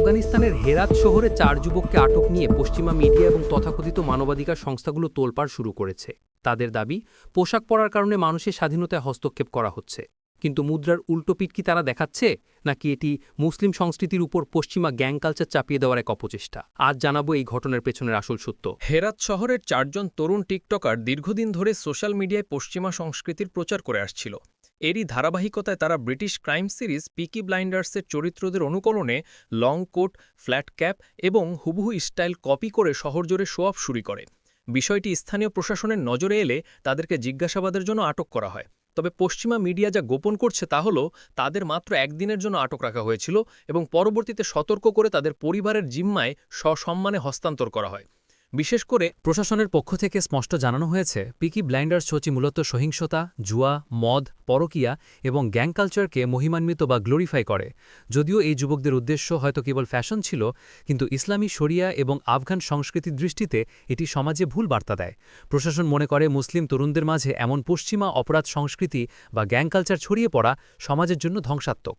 আফগানিস্তানের হেরাত শহরে চার যুবককে আটক নিয়ে পশ্চিমা মিডিয়া এবং তথাকথিত মানবাধিকার সংস্থাগুলো তোলপাড় শুরু করেছে। তাদের দাবি, পোশাক পরার কারণে মানুষের স্বাধীনতায় হস্তক্ষেপ করা হচ্ছে। কিন্তু মুদ্রার উল্টো পিঠ কি তারা দেখাচ্ছে? নাকি এটি মুসলিম সংস্কৃতির উপর পশ্চিমা গ্যাং কালচার চাপিয়ে দেওয়ার এক অপচেষ্টা? আজ জানাব এই ঘটনার পেছনের আসল সত্য। হেরাত শহরের চারজন তরুণ টিকটকার দীর্ঘদিন ধরে সোশ্যাল মিডিয়ায় পশ্চিমা সংস্কৃতির প্রচার করে আসছিল। এরই ধারাবাহিকতায় তারা ব্রিটিশ ক্রাইম সিরিজ পিকি ব্লাইন্ডার্সের চরিত্রদের অনুকরণে লং কোট, ফ্ল্যাট ক্যাপ এবং হুবহু স্টাইল কপি করে শহরজুড়ে শো অফ শুরু করে। বিষয়টি স্থানীয় প্রশাসনের নজরে এলে তাদেরকে জিজ্ঞাসাবাদের জন্য আটক করা হয়। তবে পশ্চিমা মিডিয়া যা গোপন করছে তা হল, তাদের মাত্র একদিনের জন্য আটক রাখা হয়েছিল এবং পরবর্তীতে সতর্ক করে তাদের পরিবারের জিম্মায় সসম্মানে হস্তান্তর করা হয়। বিশেষ করে প্রশাসনের পক্ষ থেকে স্পষ্ট জানানো হয়েছে, পিকি ব্লাইন্ডার্স সচি মূলত সহিংসতা, জুয়া, মদ, পরকিয়া এবং গ্যাং কালচারকে মহিমান্বিত বা গ্লোরিফাই করে। যদিও এই যুবকদের উদ্দেশ্য হয়তো কেবল ফ্যাশন ছিল, কিন্তু ইসলামী শরিয়া এবং আফগান সংস্কৃতির দৃষ্টিতে এটি সমাজে ভুল বার্তা দেয়। প্রশাসন মনে করে মুসলিম তরুণদের মাঝে এমন পশ্চিমা অপরাধ সংস্কৃতি বা গ্যাং কালচার ছড়িয়ে পড়া সমাজের জন্য ধ্বংসাত্মক।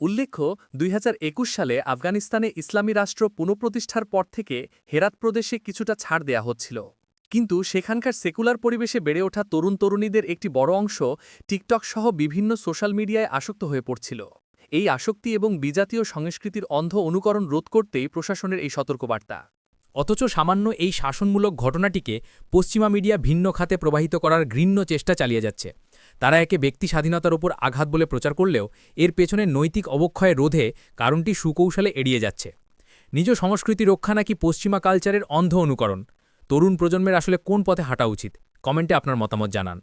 উল্লেখ্য, দুই হাজার একুশ সালে আফগানিস্তানে ইসলামী রাষ্ট্র পুনঃপ্রতিষ্ঠার পর থেকে হেরাত প্রদেশে কিছুটা ছাড় দেয়া হচ্ছিল। কিন্তু সেখানকার সেকুলার পরিবেশে বেড়ে ওঠা তরুণ তরুণীদের একটি বড় অংশ টিকটক সহ বিভিন্ন সোশ্যাল মিডিয়ায় আসক্ত হয়ে পড়ছিল। এই আসক্তি এবং বিজাতীয় সংস্কৃতির অন্ধ অনুকরণ রোধ করতেই প্রশাসনের এই সতর্কবার্তা। অথচ সামান্য এই শাসনমূলক ঘটনাটিকে পশ্চিমা মিডিয়া ভিন্ন খাতে প্রবাহিত করার ঘৃণ্য চেষ্টা চালিয়ে যাচ্ছে। তারা একে ব্যক্তি স্বাধীনতার ওপর আঘাত বলে প্রচার করলেও এর পেছনে নৈতিক অবক্ষয় রোধে কারণটি সুকৌশলে এড়িয়ে যাচ্ছে। নিজ সংস্কৃতি রক্ষা নাকি পশ্চিমা কালচারের অন্ধ অনুকরণ? তরুণ প্রজন্মের আসলে কোন পথে হাঁটা উচিত? কমেন্টে আপনার মতামত জানান।